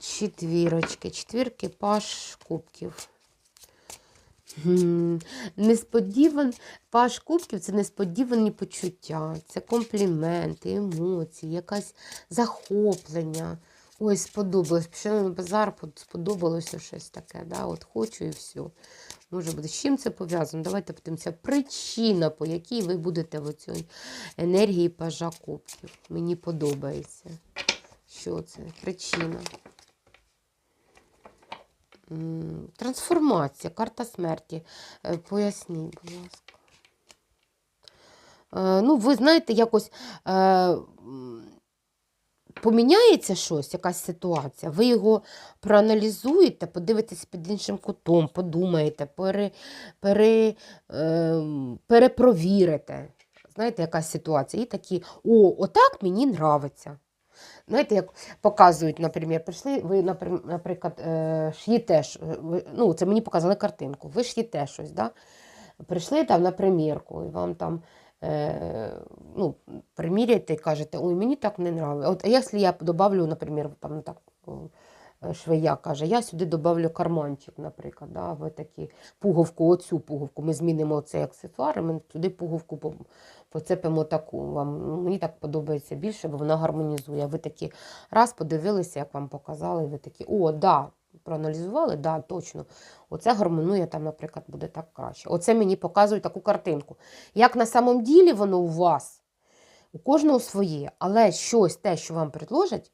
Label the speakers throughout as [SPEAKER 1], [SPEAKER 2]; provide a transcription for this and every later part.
[SPEAKER 1] четвірочки. Четвірки паш кубків. Несподіван, паш кубків це несподівані почуття, це компліменти, емоції, якесь захоплення. Ой, сподобалось. Пішли базар, сподобалося щось таке. Да? От хочу і все. Може бути, з чим це пов'язано? Давайте подивимося. Причина, по якій ви будете в цій енергії пажа кубків. Мені подобається. Що це? Причина. Трансформація, карта смерті. Е, Поясніть, будь ласка. Е, Ну, ви знаєте, якось е, поміняється щось, якась ситуація, ви його проаналізуєте, подивитесь під іншим кутом, подумаєте, пере, пере, перепровірите. Знаєте, якась ситуація. І такі, о, отак мені нравиться. Знаєте, як показують, наприклад, прийшли, ви, наприклад, е, ви- ну, це мені показали картинку, ви ш'єте щось, да? прийшли там на примірку, і вам там е, ну, приміряєте і кажете, ой, мені так не нравиться. От, а якщо я добавлю, наприклад, там так, е, швея каже, я сюди добавлю карманчик, наприклад, да, ви такі пуговку, оцю пуговку, ми змінимо цей аксесуар, і ми туди пуговку поцепимо таку. Вам, ну, мені так подобається більше, бо вона гармонізує. Ви такі раз подивилися, як вам показали, і ви такі, о, да, проаналізували, да, точно. Оце гармонує там, наприклад, буде так краще. Оце мені показує таку картинку. Як на самом ділі воно у вас, у кожного своє, але щось, те, що вам предложать,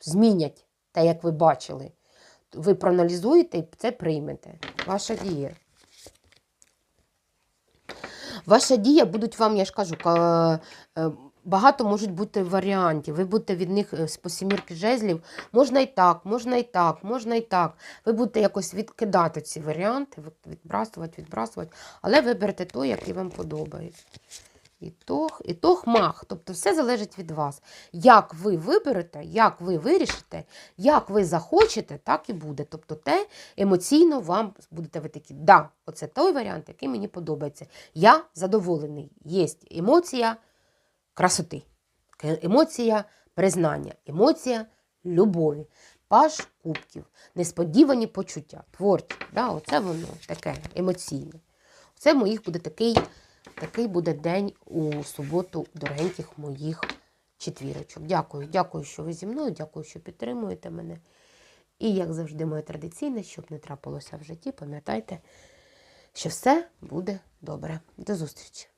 [SPEAKER 1] змінять те, як ви бачили. Ви проаналізуєте і це приймете. Ваша дія. Ваша дія будуть вам, я ж кажу, е, багато можуть бути варіантів. Ви будете від них е, з по сімірки жезлів. Можна і так, можна і так, можна і так. Ви будете якось відкидати ці варіанти, відбрасувати, відбрасувати, але виберете той, який вам подобається. Ітог, ітог мах. Тобто все залежить від вас. Як ви виберете, як ви вирішите, як ви захочете, так і буде. Тобто те емоційно вам будете ви такі, да, оце той варіант, який мені подобається. Я задоволений. Є емоція красоти, емоція признання, емоція любові. Паш кубків, несподівані почуття, творчі. Да, оце воно таке емоційне. Це моїх буде такий, такий буде день у суботу дорогеньких моїх четвірочок. Дякую, дякую, що ви зі мною, дякую, що підтримуєте мене. І, як завжди, моє традиційне, щоб не трапилося в житті, пам'ятайте, що все буде добре. До зустрічі!